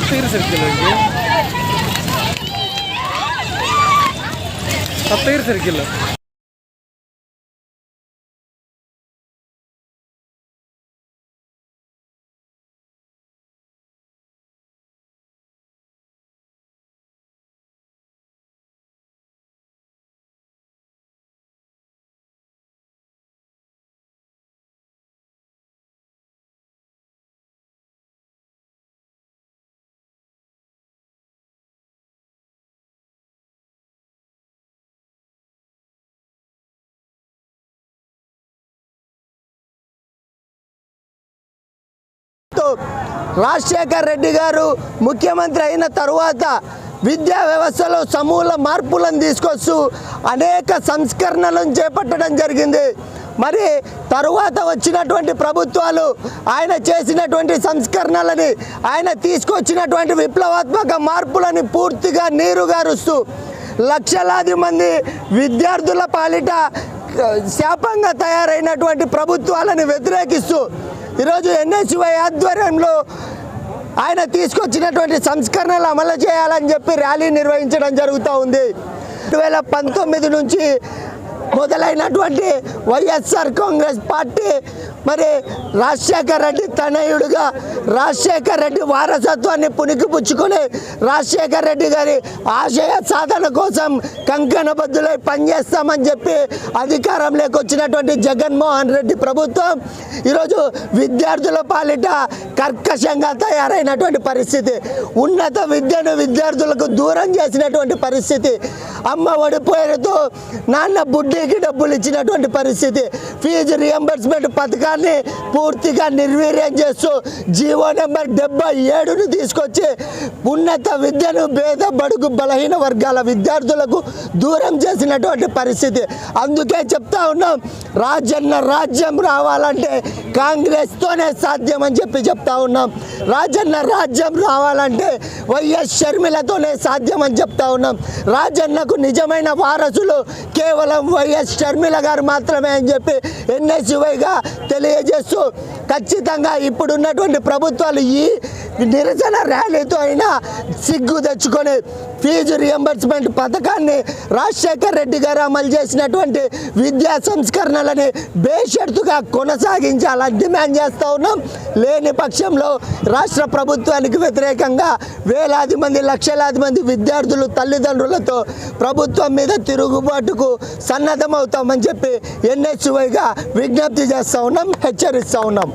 സത്യം ശരിക്കില്ല സത്യം ശരിക്കില്ല? రాజశేఖర్ రెడ్డి గారు ముఖ్యమంత్రి అయిన తరువాత విద్యా వ్యవస్థలో సమూల మార్పులను తీసుకొస్తూ అనేక సంస్కరణలను చేపట్టడం జరిగింది. మరి తరువాత వచ్చినటువంటి ప్రభుత్వాలు ఆయన చేసినటువంటి సంస్కరణలని ఆయన తీసుకొచ్చినటువంటి విప్లవాత్మక మార్పులని పూర్తిగా నీరుగారుస్తూ లక్షలాది మంది విద్యార్థుల పాలిట శాపంగా తయారైనటువంటి ప్రభుత్వాలను వ్యతిరేకిస్తూ ఈరోజు ఎన్ఎస్యుఐ ఆధ్వర్యంలో ఆయన తీసుకొచ్చినటువంటి సంస్కరణలు అమలు చేయాలని చెప్పి ర్యాలీ నిర్వహించడం జరుగుతూ ఉంది. రెండు వేల పంతొమ్మిది నుంచి మొదలైనటువంటి వైఎస్ఆర్ కాంగ్రెస్ పార్టీ మరి రాజశేఖర్ రెడ్డి తనయుడుగా రాజశేఖర్ రెడ్డి వారసత్వాన్ని పుణికిపుచ్చుకొని రాజశేఖర్ రెడ్డి గారి ఆశయ సాధన కోసం కంకణబద్దులై పనిచేస్తామని చెప్పి అధికారంలోకి వచ్చినటువంటి జగన్మోహన్ రెడ్డి ప్రభుత్వం ఈరోజు విద్యార్థుల పాలిట కర్కశంగా తయారైనటువంటి పరిస్థితి. ఉన్నత విద్యను విద్యార్థులకు దూరం చేసినటువంటి పరిస్థితి. అమ్మ ఒడి నాన్న బుడ్డీకి డబ్బులు ఇచ్చినటువంటి పరిస్థితి. ఫీజు రియంబర్స్మెంట్ పథకాన్ని పూర్తిగా నిర్వీర్యం చేస్తూ జీవో నెంబర్ డెబ్బై ఏడును తీసుకొచ్చి ఉన్నత విద్యను పేద బడుగు బలహీన వర్గాల విద్యార్థులకు దూరం చేసినటువంటి పరిస్థితి. అందుకే చెప్తా ఉన్నాం రాజన్న రాజ్యం రావాలంటే కాంగ్రెస్తోనే సాధ్యం అని చెప్పి చెప్తా ఉన్నాం. రాజన్న రాజ్యం రావాలంటే వైఎస్ షర్మిలతోనే సాధ్యం అని చెప్తా ఉన్నాం. రాజన్నకు నిజమైన వారసులు కేవలం వైఎస్ షర్మిల గారు మాత్రమే అని చెప్పి ఎన్ఎస్యువైగా తెలియజేస్తూ ఖచ్చితంగా ఇప్పుడున్నటువంటి ప్రభుత్వాలు ఈ నిరసన ర్యాలీతో అయినా సిగ్గు తెచ్చుకొని ఫీజు రియంబర్స్మెంట్ పథకాన్ని రాజశేఖర్ రెడ్డి గారు అమలు చేసినటువంటి విద్యా సంస్కరణలని బేషరతుగా కొనసాగించాలని డిమాండ్ చేస్తూ ఉన్నాం. లేని పక్షంలో రాష్ట్ర ప్రభుత్వానికి వ్యతిరేకంగా వేలాది మంది లక్షలాది మంది విద్యార్థులు తల్లిదండ్రులతో ప్రభుత్వం మీద తిరుగుబాటుకు సన్నద్ధమవుతామని చెప్పి ఎన్హెచ్వైగా విజ్ఞప్తి చేస్తూ ఉన్నాం హెచ్చరిస్తూ ఉన్నాం.